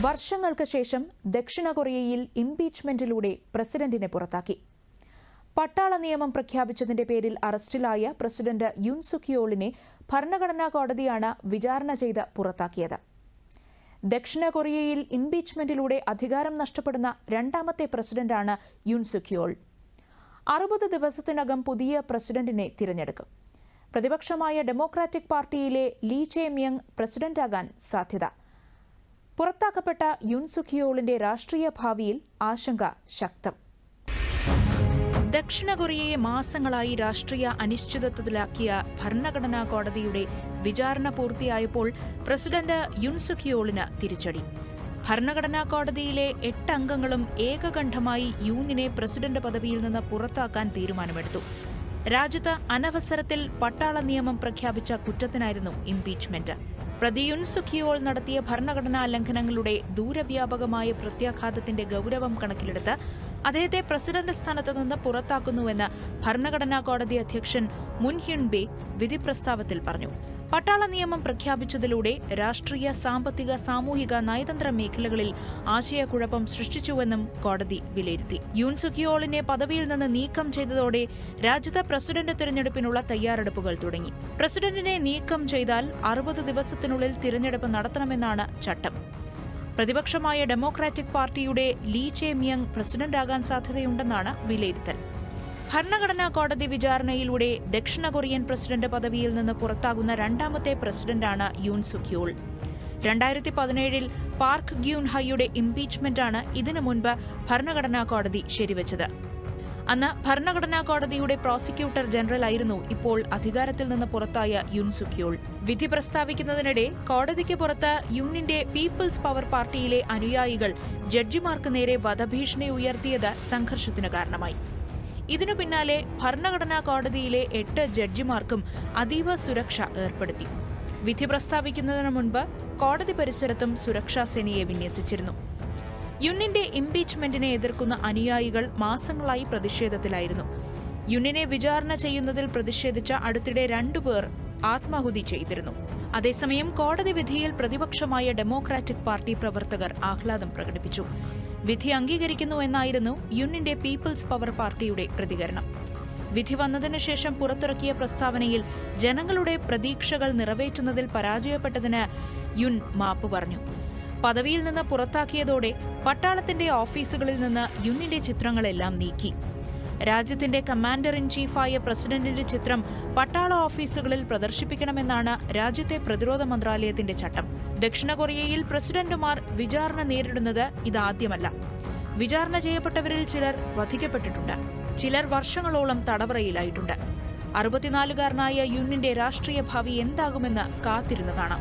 വർഷങ്ങൾക്ക് ശേഷം ദക്ഷിണ കൊറിയയിൽ ഇംപീച്ച്മെന്റിലൂടെ പ്രസിഡന്റിനെ പുറത്താക്കി. പട്ടാള നിയമം പ്രഖ്യാപിച്ചതിന്റെ പേരിൽ അറസ്റ്റിലായ പ്രസിഡന്റ് യുൻ സുഖിയോളിനെ ഭരണഘടനാ കോടതിയാണ് വിചാരണ ചെയ്ത് പുറത്താക്കിയത്. ദക്ഷിണ കൊറിയയിൽ ഇംപീച്ച്മെന്റിലൂടെ അധികാരം നഷ്ടപ്പെടുന്ന രണ്ടാമത്തെ പ്രസിഡന്റാണ് യുൻ സുഖിയോൾ. അറുപത് ദിവസത്തിനകം പുതിയ പ്രസിഡന്റിനെ തിരഞ്ഞെടുക്കും. പ്രതിപക്ഷമായ ഡെമോക്രാറ്റിക് പാർട്ടിയിലെ ലീ ചേമ്യങ് പ്രസിഡന്റാകാൻ സാധ്യത. പുറത്താക്കപ്പെട്ട യുൻസുഖിയോളിന്റെ രാഷ്ട്രീയ ഭാവിയിൽ ആശങ്ക ശക്തം. ദക്ഷിണ കൊറിയയെ മാസങ്ങളായി രാഷ്ട്രീയ അനിശ്ചിതത്വത്തിലാക്കിയ ഭരണഘടനാ കോടതിയുടെ വിചാരണ പൂർത്തിയായപ്പോൾ പ്രസിഡന്റ് യുൻസുഖിയോളിന് തിരിച്ചടി. ഭരണഘടനാ കോടതിയിലെ എട്ട് അംഗങ്ങളും ഏകകണ്ഠമായി യൂണിനെ പ്രസിഡന്റ് പദവിയിൽ നിന്ന് പുറത്താക്കാൻ തീരുമാനമെടുത്തു. രാജ്യത്ത് അനവസരത്തിൽ പട്ടാള നിയമം പ്രഖ്യാപിച്ച കുറ്റത്തിനായിരുന്നു ഇംപീച്ച്മെന്റ് പ്രതി യുൻസുഖിയോൾ നടത്തിയ ഭരണഘടനാ ലംഘനങ്ങളുടെ ദൂരവ്യാപകമായ പ്രത്യാഘാതത്തിന്റെ ഗൌരവം കണക്കിലെടുത്ത് അദ്ദേഹത്തെ പ്രസിഡന്റ് സ്ഥാനത്ത് നിന്ന് പുറത്താക്കുന്നുവെന്ന് ഭരണഘടനാ കോടതി അധ്യക്ഷൻ മുൻ ഹ്യുൻബെ വിധി പ്രസ്താവത്തിൽ പറഞ്ഞു. പട്ടാള നിയമം പ്രഖ്യാപിച്ചതിലൂടെ രാഷ്ട്രീയ സാമ്പത്തിക സാമൂഹിക നയതന്ത്ര മേഖലകളിൽ ആശയക്കുഴപ്പം സൃഷ്ടിച്ചുവെന്നും കോടതി വിലയിരുത്തി. യൂൻ സുഖിയോളിനെ പദവിയിൽ നിന്ന് നീക്കം ചെയ്തതോടെ രാജ്യത്ത് പ്രസിഡന്റ് തിരഞ്ഞെടുപ്പിനുള്ള തയ്യാറെടുപ്പുകൾ തുടങ്ങി. പ്രസിഡന്റിനെ നീക്കം ചെയ്താൽ അറുപത് ദിവസത്തിനുള്ളിൽ തിരഞ്ഞെടുപ്പ് നടത്തണമെന്നാണ് ചട്ടം. പ്രതിപക്ഷമായ ഡെമോക്രാറ്റിക് പാർട്ടിയുടെ ലീ ചെ മിയങ് പ്രസിഡന്റാകാൻ സാധ്യതയുണ്ടെന്നാണ് വിലയിരുത്തൽ. ഭരണഘടനാ കോടതി വിചാരണയിലൂടെ ദക്ഷിണ കൊറിയൻ പ്രസിഡന്റ് പദവിയിൽ നിന്ന് പുറത്താകുന്ന രണ്ടാമത്തെ പ്രസിഡന്റാണ് യൂൻ സുഖ്യൂൾ. രണ്ടായിരത്തി പതിനേഴിൽ പാർക്ക് ഗ്യൂൻ ഹൈയുടെ ഇംപീച്ച്മെന്റാണ് ഇതിനു മുൻപ് ഭരണഘടനാ കോടതി ശരിവച്ചത്. അന്ന് ഭരണഘടനാ കോടതിയുടെ പ്രോസിക്യൂട്ടർ ജനറൽ ആയിരുന്നു ഇപ്പോൾ അധികാരത്തിൽ നിന്ന് പുറത്തായ യുൻ സുക്യോൾ വിധി പ്രസ്താവിക്കുന്നതിനിടെ കോടതിക്ക് പുറത്ത് യുന്നിന്റെ പീപ്പിൾസ് പവർ പാർട്ടിയിലെ അനുയായികൾ ജഡ്ജിമാർക്ക് നേരെ വധഭീഷണി ഉയർത്തിയത് സംഘർഷത്തിന് കാരണമായി. ഇതിനു പിന്നാലെ ഭരണഘടനാ കോടതിയിലെ എട്ട് ജഡ്ജിമാർക്കും അതീവ സുരക്ഷ ഏർപ്പെടുത്തി. വിധി പ്രസ്താവിക്കുന്നതിന് മുൻപ് കോടതി പരിസരത്തും സുരക്ഷാ സേനയെ വിന്യസിച്ചിരുന്നു. യുന്നിന്റെ ഇംപീച്ച്മെന്റിനെ എതിർക്കുന്ന അനുയായികൾ മാസങ്ങളായി പ്രതിഷേധത്തിലായിരുന്നു. യുന്നിനെ വിചാരണ ചെയ്യുന്നതിൽ പ്രതിഷേധിച്ച അടുത്തിടെ രണ്ടുപേർ ആത്മാഹുതി ചെയ്തിരുന്നു. അതേസമയം കോടതി വിധിയിൽ പ്രതിപക്ഷമായ ഡെമോക്രാറ്റിക് പാർട്ടി പ്രവർത്തകർ ആഹ്ലാദം പ്രകടിപ്പിച്ചു. വിധി അംഗീകരിക്കുന്നു എന്നായിരുന്നു യുന്നിന്റെ പീപ്പിൾസ് പവർ പാർട്ടിയുടെ പ്രതികരണം. വിധി വന്നതിനു ശേഷം പുറത്തിറക്കിയ പ്രസ്താവനയിൽ ജനങ്ങളുടെ പ്രതീക്ഷകൾ നിറവേറ്റുന്നതിൽ പരാജയപ്പെട്ടതിന് യുൻ മാപ്പ് പറഞ്ഞു. പദവിയിൽ നിന്ന് പുറത്താക്കിയതോടെ പട്ടാളത്തിന്റെ ഓഫീസുകളിൽ നിന്ന് യുന്നിന്റെ ചിത്രങ്ങളെല്ലാം നീക്കി. രാജ്യത്തിന്റെ കമാൻഡർ ഇൻ ചീഫായ പ്രസിഡന്റിന്റെ ചിത്രം പട്ടാള ഓഫീസുകളിൽ പ്രദർശിപ്പിക്കണമെന്നാണ് രാജ്യത്തെ പ്രതിരോധ മന്ത്രാലയത്തിന്റെ ചട്ടം. ദക്ഷിണ കൊറിയയിൽ പ്രസിഡന്റുമാർ വിചാരണ നേരിടുന്നത് ഇതാദ്യമല്ല. വിചാരണ ചെയ്യപ്പെട്ടവരിൽ ചിലർ വധിക്കപ്പെട്ടിട്ടുണ്ട്. ചിലർ വർഷങ്ങളോളം തടവറയിലായിട്ടുണ്ട്. അറുപത്തിനാലുകാരനായ യുന്നിന്റെ രാഷ്ട്രീയ ഭാവി എന്താകുമെന്ന് കാത്തിരുന്നു കാണാം.